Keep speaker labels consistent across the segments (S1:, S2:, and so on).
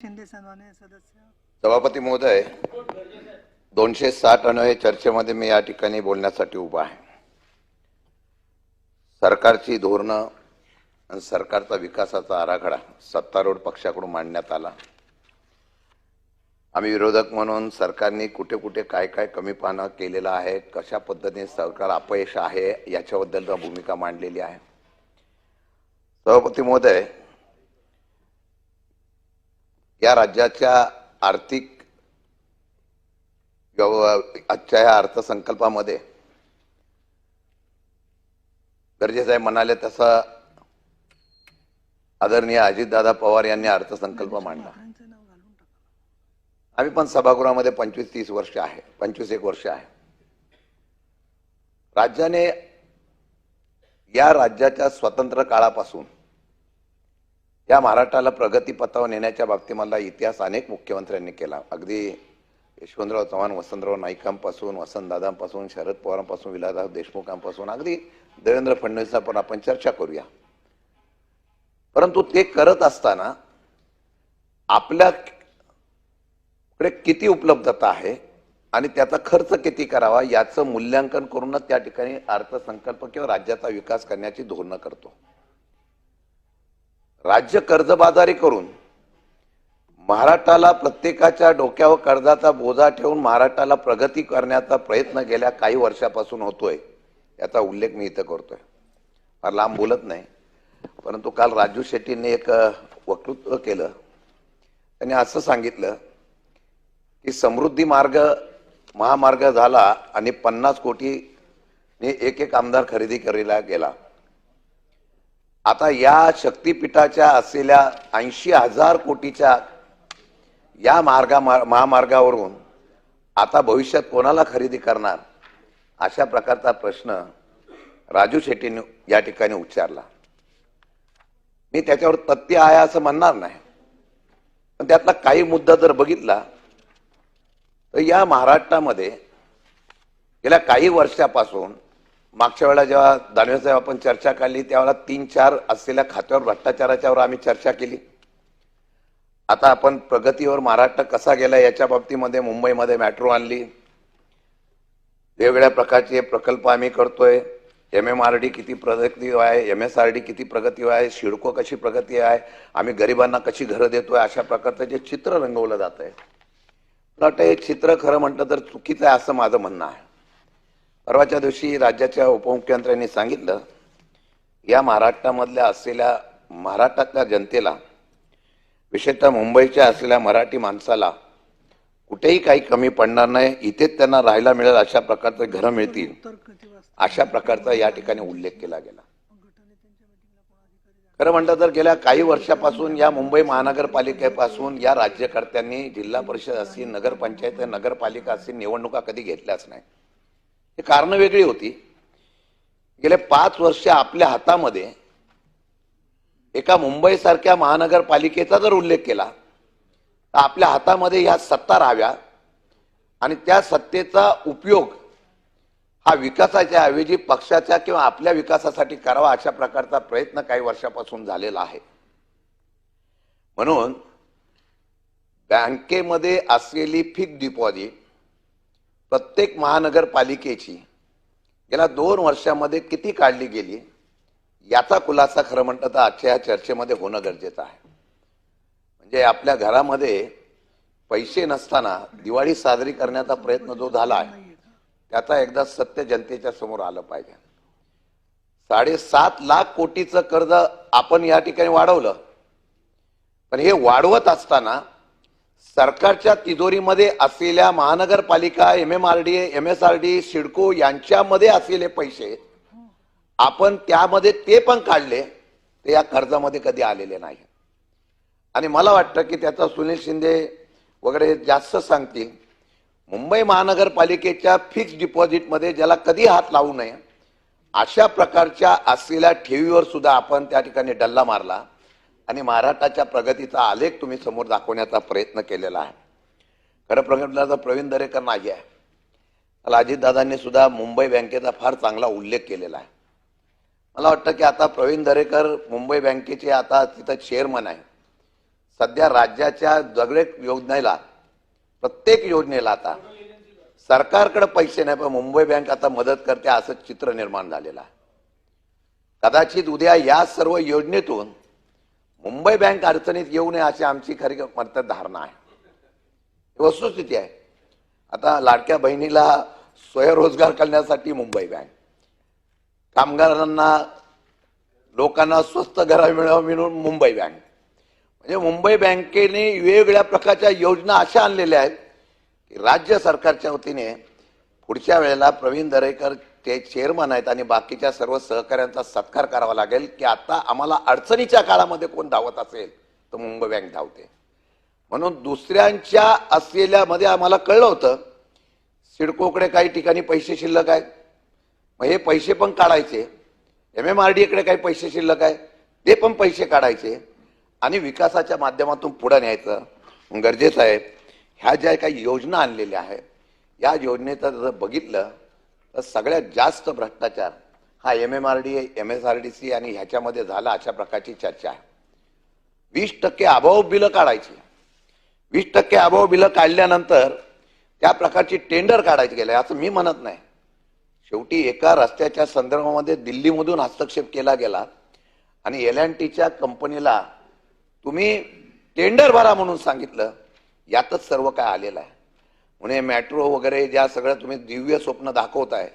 S1: शिंदे सन्मान्य सदस्य.
S2: सभापती महोदय दोनशे साठ अन्वये चर्चेमध्ये मी या ठिकाणी बोलण्यासाठी उभा आहे. सरकारची धोरणं आणि सरकारचा विकासाचा आराखडा सत्तारूढ पक्षाकडून मांडण्यात आला. आम्ही विरोधक म्हणून सरकारने कुठे कुठे काय काय कमी पानं केलेलं आहे कशा पद्धतीने सरकार अपयश आहे याच्याबद्दल भूमिका मांडलेली आहे. सभापती महोदय या राज्याच्या आर्थिक आजच्या या अर्थसंकल्पामध्ये गरजेचं आहे म्हणाले तसं आदरणीय अजितदादा पवार यांनी अर्थसंकल्प मांडला.
S1: घालून टाका.
S2: आम्ही पण सभागृहामध्ये पंचवीस तीस वर्ष आहे पंचवीस एक वर्ष आहे. राज्याने या राज्याच्या स्वतंत्र काळापासून या महाराष्ट्राला प्रगतीपथावर नेण्याच्या बाबतीमधला इतिहास अनेक मुख्यमंत्र्यांनी केला. अगदी यशवंतराव चव्हाण वसंतराव नाईकांपासून वसंतदादांपासून शरद पवारांपासून विलासराव देशमुखांपासून अगदी देवेंद्र फडणवीसांपासून आपण चर्चा करूया. परंतु ते करत असताना आपल्याकडे किती उपलब्धता आहे आणि त्याचा खर्च किती करावा याचं मूल्यांकन करूनच त्या ठिकाणी अर्थसंकल्प किंवा राज्याचा विकास करण्याची धोरणं करतो. राज्य कर्जबाजारी करून महाराष्ट्राला प्रत्येकाच्या डोक्यावर कर्जाचा बोजा ठेवून महाराष्ट्राला प्रगती करण्याचा प्रयत्न गेल्या काही वर्षापासून होतोय याचा उल्लेख मी इथं करतोय. फार लांब बोलत नाही परंतु काल राजू शेट्टींनी एक वक्तृत्व केलं. त्यांनी असं सांगितलं की समृद्धी मार्ग महामार्ग झाला आणि पन्नास कोटी एक एक आमदार खरेदी करायला गेला. आता या शक्तिपीठाच्या असलेल्या ऐंशी हजार कोटीच्या या मार्गा महामार्गावरून आता भविष्यात कोणाला खरेदी करणार? अशा प्रकारचा प्रश्न राजू शेट्टीने या ठिकाणी उच्चारला. मी त्याच्यावर तथ्य आहे असं म्हणणार नाही. पण त्यातला काही मुद्दा जर बघितला तर या महाराष्ट्रामध्ये गेल्या काही वर्षापासून मागच्या वेळेला जेव्हा दानवे साहेब आपण चर्चा काढली त्यावेळेला तीन चार असलेल्या खात्यावर भ्रष्टाचाराच्यावर आम्ही चर्चा केली. आता आपण प्रगतीवर महाराष्ट्र कसा गेला याच्या बाबतीमध्ये मुंबईमध्ये मेट्रो आणली. वेगवेगळ्या प्रकारचे प्रकल्प आम्ही करतोय. एम एम आर डी किती प्रगती आहे एम एस आर डी किती प्रगती आहे शिडको कशी प्रगती आहे आम्ही गरिबांना कशी घरं देतोय अशा प्रकारचं जे चित्र रंगवलं जात आहे मला वाटतं हे चित्र खरं म्हटलं तर चुकीचं आहे असं माझं म्हणणं आहे. परवाच्या दिवशी राज्याच्या उपमुख्यमंत्र्यांनी सांगितलं या महाराष्ट्रामधल्या असलेल्या महाराष्ट्रातल्या जनतेला विशेषतः मुंबईच्या असलेल्या मराठी माणसाला कुठेही काही कमी पडणार नाही इथेच त्यांना राहायला मिळेल अशा प्रकारचे घरं मिळतील अशा प्रकारचा या ठिकाणी उल्लेख केला गेला. खरं म्हणतं तर गेल्या काही वर्षापासून या मुंबई महानगरपालिकेपासून या राज्यकर्त्यांनी जिल्हा परिषद असतील नगरपंचायत नगरपालिका असतील निवडणुका कधी घेतल्याच नाही. हे कारणं वेगळी होती. गेले पाच वर्ष आपल्या हातामध्ये एका मुंबईसारख्या महानगरपालिकेचा जर उल्लेख केला तर आपल्या हातामध्ये ह्या सत्ता राहाव्या आणि त्या सत्तेचा उपयोग हा विकासाच्या ऐवजी पक्षाच्या किंवा आपल्या विकासासाठी करावा अशा प्रकारचा प्रयत्न काही वर्षापासून झालेला आहे. म्हणून बँकेमध्ये असलेली फिक्स डिपॉझिट प्रत्येक महानगरपालिकेची गेल्या दोन वर्षामध्ये किती काढली गेली याचा खुलासा खरं म्हणतं तर आजच्या या चर्चेमध्ये होणं गरजेचं आहे. म्हणजे आपल्या घरामध्ये पैसे नसताना दिवाळी साजरी करण्याचा प्रयत्न जो झाला आहे त्याचा एकदा सत्य जनतेच्या समोर आलं पाहिजे. साडेसात लाख कोटीचं कर्ज आपण या ठिकाणी वाढवलं पण हे वाढवत असताना सरकारच्या तिजोरीमध्ये असलेल्या महानगरपालिका M M R D M S R D CIDCO यांच्यामध्ये असलेले पैसे आपण त्यामध्ये ते पण काढले ते या कर्जामध्ये कधी आलेले नाही. आणि मला वाटतं की त्याचा सुनील शिंदे वगैरे जास्त सांगतील मुंबई महानगरपालिकेच्या फिक्स डिपॉझिटमध्ये ज्याला कधी हात लावू नये अशा प्रकारच्या असलेल्या ठेवीवर सुद्धा आपण त्या ठिकाणी डल्ला मारला. आणि महाराष्ट्राच्या प्रगतीचा आलेख तुम्ही समोर दाखवण्याचा प्रयत्न केलेला आहे. खरं प्रगतीला प्रवीण दरेकर नाही आहे. मला अजितदादांनी सुद्धा मुंबई बँकेचा फार चांगला उल्लेख केलेला आहे. मला वाटतं की आता प्रवीण दरेकर मुंबई बँकेचे आता तिथं चेअरमन आहे. सध्या राज्याच्या जगळे योजनेला प्रत्येक योजनेला आता सरकारकडे पैसे नाही पण मुंबई बँक आता मदत करते असं चित्र निर्माण झालेलं आहे. कदाचित उद्या या सर्व योजनेतून मुंबई बँक अडचणीत येऊ नये अशी आमची खरी म्हणतात धारणा आहे. वस्तुस्थिती आहे. आता लाडक्या बहिणीला स्वयंरोजगार करण्यासाठी मुंबई बँक. कामगारांना लोकांना स्वस्त घरा मिळावं म्हणून मुंबई बँक. म्हणजे मुंबई बँकेने वेगवेगळ्या प्रकारच्या योजना अशा आणलेल्या आहेत की राज्य सरकारच्या वतीने पुढच्या वेळेला प्रवीण दरेकर ते चेअरमन आहेत आणि बाकीच्या सर्व सहकाऱ्यांचा सत्कार करावा लागेल की आता आम्हाला अडचणीच्या काळामध्ये कोण धावत असेल तर मुंबई बँक धावते. म्हणून दुसऱ्यांच्या असलेल्यामध्ये आम्हाला कळलं होतं सिडकोकडे काही ठिकाणी पैसे शिल्लक आहेत. मग हे पैसे पण काढायचे. एम एम आर डीकडे काही पैसे शिल्लक आहे ते पण पैसे काढायचे. आणि विकासाच्या माध्यमातून पुढं न्यायचं गरजेचं आहे. ह्या ज्या काही योजना आणलेल्या आहेत या योजनेचं जर बघितलं तर सगळ्यात जास्त भ्रष्टाचार हा M M R D M S R D C आणि ह्याच्यामध्ये झाला अशा प्रकारची चर्चा आहे. वीस टक्के अभाव बिलं काढायची. वीस टक्के अभाव बिलं काढल्यानंतर त्या प्रकारची टेंडर काढायची गेलं असं मी म्हणत नाही. शेवटी एका रस्त्याच्या संदर्भामध्ये दिल्लीमधून हस्तक्षेप केला गेला आणि एल अँड टीच्या कंपनीला तुम्ही टेंडर भरा म्हणून सांगितलं यातच सर्व काय आलेलं आहे. म्हणे मेट्रो वगैरे ज्या सगळ्या तुम्ही दिव्य स्वप्न दाखवताय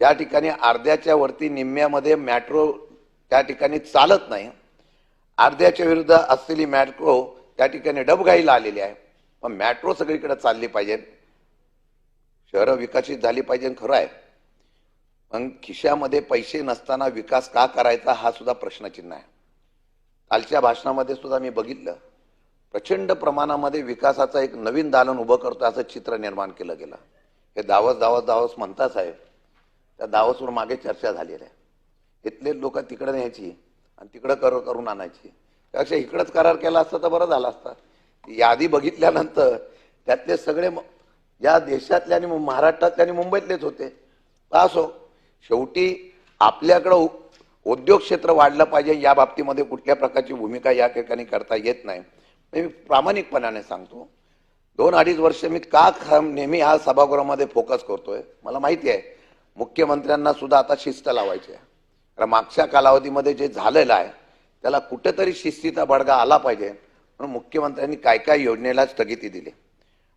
S2: ज्या ठिकाणी अर्ध्याच्या वरती निम्म्यामध्ये मेट्रो त्या ठिकाणी चालत नाही अर्ध्याच्या विरुद्ध असलेली मेट्रो त्या ठिकाणी डबघाईला आलेली आहे पण मेट्रो सगळीकडे चालली पाहिजे. शहरं विकसित झाली पाहिजे खरं आहे. पण खिशामध्ये पैसे नसताना विकास का करायचा हा सुद्धा प्रश्नचिन्ह आहे. कालच्या भाषणामध्ये सुद्धा मी बघितलं. प्रचंड प्रमाणामध्ये विकासाचं एक नवीन दालन उभं करतो असं चित्र निर्माण केलं गेलं. हे दावस दावस दावस म्हणता साहेब. त्या दावसवर मागे चर्चा झालेली आहे. इथले लोक तिकडे न्यायची आणि तिकडं कर करून आणायची. त्यापेक्षा इकडंच करार केला असता तर बरं झालं असतं. यादी बघितल्यानंतर त्यातले सगळे या देशातले आणि महाराष्ट्रातले आणि मुंबईतलेच होते. असो शेवटी आपल्याकडं उद्योग क्षेत्र वाढलं पाहिजे या बाबतीमध्ये कुठल्या प्रकारची भूमिका या ठिकाणी करता येत नाही. मी प्रामाणिकपणाने सांगतो दोन अडीच वर्ष मी का नेहमी हा सभागृहामध्ये फोकस करतोय मला माहिती आहे. मुख्यमंत्र्यांना सुद्धा आता शिस्त लावायची आहे. कारण मागच्या कालावधीमध्ये जे झालेलं आहे त्याला कुठेतरी शिस्तीचा बडगा आला पाहिजे. म्हणून मुख्यमंत्र्यांनी काय काय योजनेला स्थगिती दिली.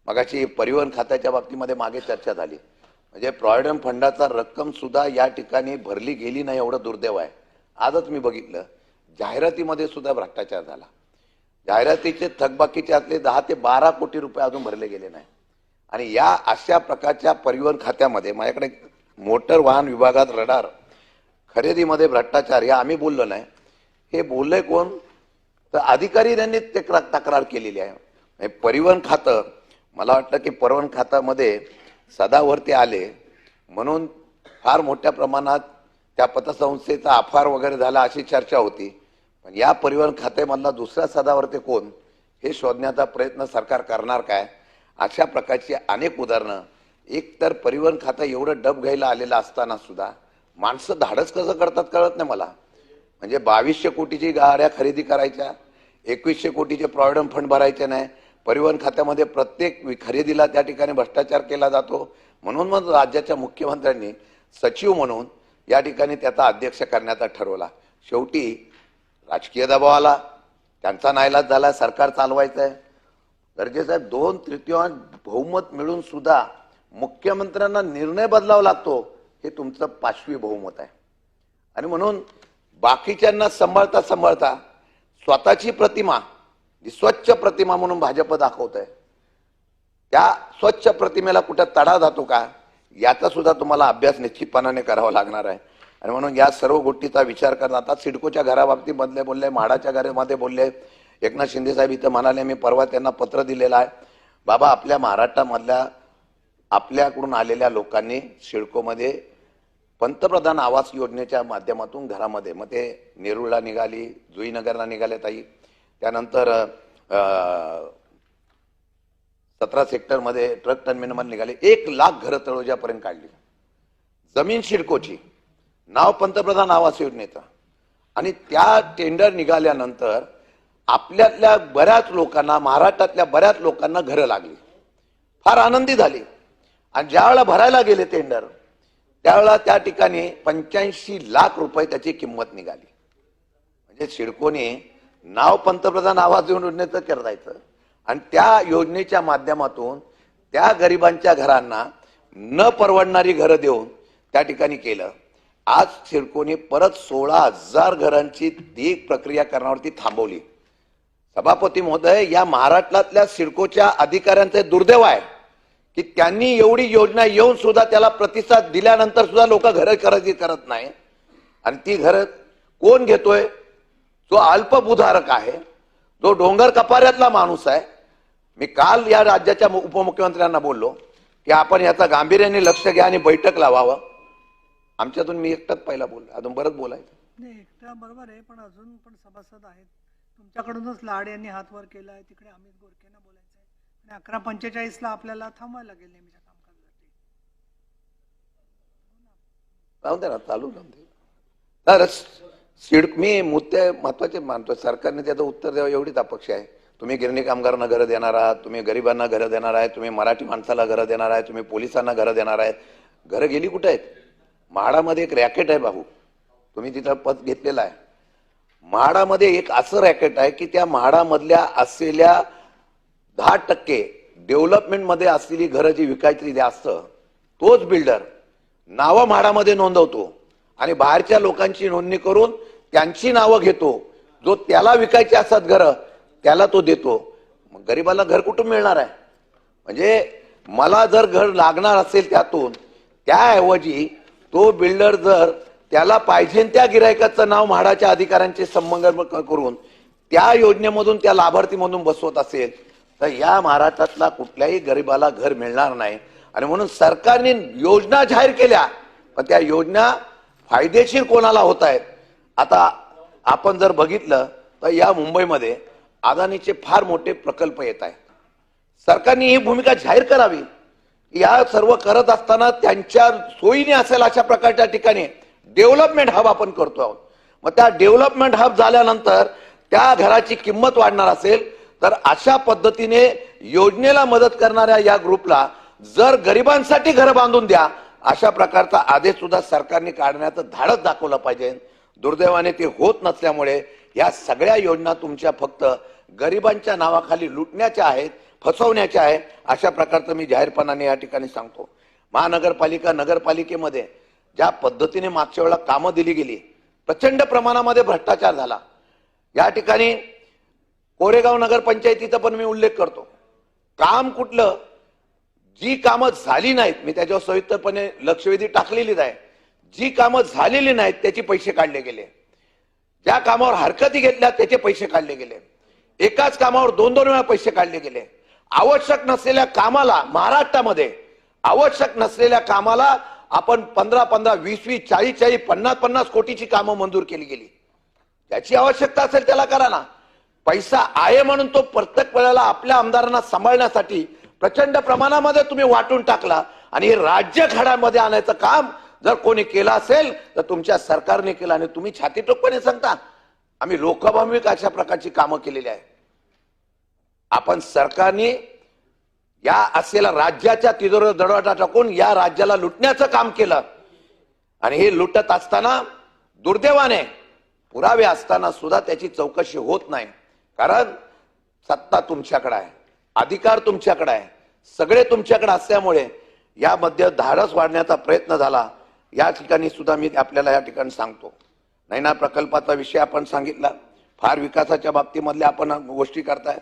S2: मगाशी परिवहन खात्याच्या बाबतीमध्ये मागे चर्चा झाली. म्हणजे प्रॉव्हिडंट फंडाचा रक्कम सुद्धा या ठिकाणी भरली गेली नाही एवढं दुर्दैव आहे. आजच मी बघितलं. जाहिरातीमध्ये सुद्धा भ्रष्टाचार झाला. जाहिरातीचे थकबाकीचे असले दहा ते बारा कोटी रुपये अजून भरले गेले नाही. आणि या अशा प्रकारच्या परिवहन खात्यामध्ये माझ्याकडे मोटर वाहन विभागात रडार खरेदीमध्ये भ्रष्टाचार या आम्ही बोललो नाही. हे बोलले कोण? तर अधिकारी त्यांनी ते तक्रार केलेली आहे. म्हणजे परिवहन खातं मला वाटतं की परिवहन खात्यामध्ये सदावरती आले. म्हणून फार मोठ्या प्रमाणात त्या पतसंस्थेचा आफार वगैरे झाला अशी चर्चा होती. पण या परिवहन खात्यामधला दुसरा सदावरती कोण हे शोधण्याचा प्रयत्न सरकार करणार काय? अशा प्रकारची अनेक उदाहरणं. एक तर परिवहन खातं एवढं डब घ्यायला आलेलं असताना सुद्धा माणसं धाडस कसं करतात कळत नाही मला. म्हणजे बावीसशे कोटीची गाड्या खरेदी करायच्या एकवीसशे कोटीचे प्रॉव्हिडंट फंड भरायचे नाही. परिवहन खात्यामध्ये प्रत्येक खरेदीला त्या ठिकाणी भ्रष्टाचार केला जातो. म्हणून मग राज्याच्या मुख्यमंत्र्यांनी सचिव म्हणून या ठिकाणी त्याचा अध्यक्ष करण्याचा ठरवला. शेवटी राजकीय दबाव आला. त्यांचा नाईलाज झाला सरकार चालवायचं आहे गरजेचं आहे दोन तृतीयांश बहुमत मिळून सुद्धा मुख्यमंत्र्यांना निर्णय बदलावा लागतो हे तुमचं पाचवी बहुमत आहे. आणि म्हणून बाकीच्यांना सांभाळता सांभाळता स्वतःची प्रतिमा जी स्वच्छ प्रतिमा म्हणून भाजप दाखवत आहे त्या स्वच्छ प्रतिमेला कुठं तडा जातो का? याचा सुद्धा तुम्हाला अभ्यास निश्चितपणाने करावा लागणार आहे. आणि म्हणून या सर्व गोष्टीचा विचार करता आता सिडकोच्या घराबाबतीत बदले बोलले म्हाडाच्या घरामध्ये बोलले. एकनाथ शिंदे साहेब इथं म्हणाले मी परवा त्यांना पत्र दिलेलं आहे. बाबा आपल्या महाराष्ट्रामधल्या आपल्याकडून आलेल्या लोकांनी सिडकोमध्ये पंतप्रधान आवास योजनेच्या माध्यमातून घरामध्ये मग ते नेरूळला निघाली जुईनगरला निघाले ताई. त्यानंतर सतरा सेक्टरमध्ये ट्रक टर्मिनलमध्ये निघाले. एक लाख घरं तळोजापर्यंत काढली. जमीन शिडकोची नाव पंतप्रधान आवास योजनेचं. आणि त्या टेंडर निघाल्यानंतर आपल्यातल्या बऱ्याच लोकांना महाराष्ट्रातल्या बऱ्याच लोकांना घरं लागली. फार आनंदी झाली. आणि ज्यावेळेला भरायला गेले टेंडर त्यावेळेला त्या ठिकाणी पंच्याऐंशी लाख रुपये त्याची किंमत निघाली. म्हणजे सिडकोने नाव पंतप्रधान आवास योजनेचं करायचं आणि त्या योजनेच्या माध्यमातून त्या गरिबांच्या घरांना न परवडणारी घरं देऊन त्या ठिकाणी केलं. आज सिडकोने परत सोळा हजार घरांची ती प्रक्रिया करण्यावरती थांबवली. सभापती महोदय या महाराष्ट्रातल्या सिडकोच्या अधिकाऱ्यांचे दुर्दैव आहे की त्यांनी एवढी योजना येऊन सुद्धा त्याला प्रतिसाद दिल्यानंतर सुद्धा लोक घरं खरेदी करत नाही. आणि ती घरं कोण घेतोय? जो अल्पभूधारक आहे जो डोंगर कपाऱ्यातला माणूस आहे. मी काल या राज्याच्या उपमुख्यमंत्र्यांना बोललो की आपण याचा गांभीर्याने लक्ष घ्या आणि बैठक लावावं. आमच्यातून मी एकटाच पहिला बोललो अजून बरंच बोलायचं.
S1: नाही एकट्या बरोबर आहे पण अजून पण सभासद आहेत. तुमच्याकडूनच लाड यांनी हात वर केला आहे तिकडे अमित गोरखेंना बोलायचं आहे आणि अकरा पंचेचाळीसला आपल्याला थांबवायला लागेल नेहमीच्या कामकाजासाठी.
S2: राहू दे ना चालू राहू दे. तर सिड मी मुद्दे महत्त्वाचे मानतो सरकारने त्याचं उत्तर द्यावं एवढीच अपेक्षा आहे. तुम्ही गिरणी कामगारांना घरं देणार आहात तुम्ही गरिबांना घरं देणार आहे तुम्ही मराठी माणसाला घरं देणार आहे तुम्ही पोलिसांना घरं देणार आहेत. घरं गेली कुठे आहेत? म्हाडामध्ये एक रॅकेट आहे भाऊ. तुम्ही तिथं पद घेतलेला आहे. म्हाडामध्ये एक असं रॅकेट आहे की त्या म्हाडामधल्या असलेल्या दहा टक्के डेव्हलपमेंटमध्ये असलेली घरं जी विकायची जास्त तोच बिल्डर नावं म्हाडामध्ये नोंदवतो आणि बाहेरच्या लोकांची नोंदणी करून त्यांची नावं घेतो. जो त्याला विकायची असतात घरं त्याला तो देतो. मग गरिबाला घर कुठून मिळणार आहे? म्हणजे मला जर घर लागणार असेल त्यातून त्याऐवजी तो बिल्डर जर त्याला पाहिजे त्या गिरायकाचं नाव म्हाडाच्या अधिकाऱ्यांचे संबंध करून त्या योजनेमधून त्या लाभार्थीमधून बसवत असेल तर या महाराष्ट्रातला कुठल्याही गरिबाला घर मिळणार नाही. आणि म्हणून सरकारने योजना जाहीर केल्या पण त्या योजना फायदेशीर कोणाला होत आहेत? आता आपण जर बघितलं तर या मुंबईमध्ये अदानीचे फार मोठे प्रकल्प येत आहेत. सरकारने ही भूमिका जाहीर करावी. या सर्व करत असताना त्यांच्या सोयीने असेल अशा प्रकारच्या ठिकाणी डेव्हलपमेंट हब आपण करतो आहोत. मग त्या डेव्हलपमेंट हब झाल्यानंतर त्या घराची किंमत वाढणार असेल तर अशा पद्धतीने योजनेला मदत करणाऱ्या या ग्रुपला जर गरिबांसाठी घर बांधून द्या अशा प्रकारचा आदेश सुद्धा सरकारने काढण्याचं धाडस दाखवलं पाहिजे. दुर्दैवाने ते होत नसल्यामुळे या सगळ्या योजना तुमच्या फक्त गरिबांच्या नावाखाली लुटण्याच्या आहेत फसवण्याचे आहे अशा प्रकारचं मी जाहीरपणाने या ठिकाणी सांगतो. महानगरपालिका नगरपालिकेमध्ये ज्या पद्धतीने मागच्या वेळेला कामं दिली गेली प्रचंड प्रमाणामध्ये भ्रष्टाचार झाला. या ठिकाणी कोरेगाव नगरपंचायतीचा पण मी उल्लेख करतो. काम कुठलं जी कामं झाली नाहीत मी त्याच्यावर सविस्तरपणे लक्षवेधी टाकलेलीच आहे. जी कामं झालेली नाहीत त्याचे पैसे काढले गेले. ज्या कामावर हरकती घेतल्या त्याचे पैसे काढले गेले. एकाच कामावर दोन दोन वेळा पैसे काढले गेले. आवश्यक नसलेल्या कामाला महाराष्ट्रामध्ये आवश्यक नसलेल्या कामाला आपण पंधरा पंधरा वीस वीस चाळीस चाळीस पन्नास पन्नास कोटीची कामं मंजूर केली गेली. त्याची आवश्यकता असेल त्याला करा ना. पैसा आहे म्हणून तो प्रत्येक वेळेला आपल्या आमदारांना सांभाळण्यासाठी प्रचंड प्रमाणामध्ये तुम्ही वाटून टाकला आणि हे राज्य घडामध्ये आणायचं काम जर कोणी केलं असेल तर तुमच्या सरकारने केलं आणि तुम्ही छातीटोकपणे सांगता. आम्ही लोकभामिक अशा प्रकारची कामं केलेली आहे आपण सरकारने या असलेल्या राज्याच्या तिजोरीवर दडवाटा टाकून या राज्याला लुटण्याचं काम केलं. आणि हे लुटत असताना दुर्दैवाने पुरावे असताना सुद्धा त्याची चौकशी होत नाही. कारण सत्ता तुमच्याकडे आहे अधिकार तुमच्याकडे आहे सगळे तुमच्याकडे असल्यामुळे यामध्ये धाडस वाढण्याचा प्रयत्न झाला. या ठिकाणी सुद्धा मी आपल्याला या ठिकाणी सांगतो. नैना प्रकल्पाचा विषय आपण सांगितला. फार विकासाच्या बाबतीमधल्या आपण गोष्टी करताय.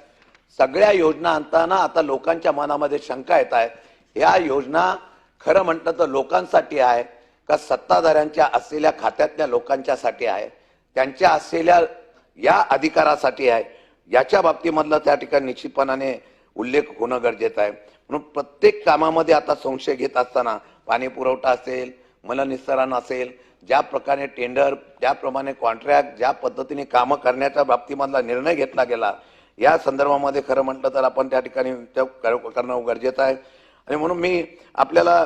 S2: सगळ्या योजना आणताना आता लोकांच्या मनामध्ये शंका येत आहे. या योजना खरं म्हटलं तर लोकांसाठी आहे का सत्ताधाऱ्यांच्या असलेल्या खात्यातल्या लोकांच्यासाठी आहे? त्यांच्या असलेल्या या अधिकारासाठी आहे. याच्या बाबतीमधला त्या ठिकाणी निश्चितपणाने उल्लेख होणं गरजेचं आहे. म्हणून प्रत्येक कामामध्ये आता संशय घेत असताना पाणी पुरवठा असेल मलनिस्तरण असेल ज्या प्रकारे टेंडर ज्याप्रमाणे कॉन्ट्रॅक्ट ज्या पद्धतीने कामं करण्याच्या बाबतीमधला निर्णय घेतला गेला या संदर्भामध्ये खरं म्हटलं तर आपण त्या ठिकाणी करणं गरजेचं आहे. आणि म्हणून मी आपल्याला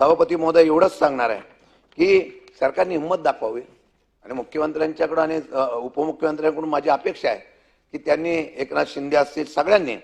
S2: सभापती महोदय एवढंच सांगणार आहे की सरकारने हिंमत दाखवावी. आणि मुख्यमंत्र्यांच्याकडून आणि उपमुख्यमंत्र्यांकडून माझी अपेक्षा आहे की त्यांनी एकनाथ शिंदे असतील सगळ्यांनी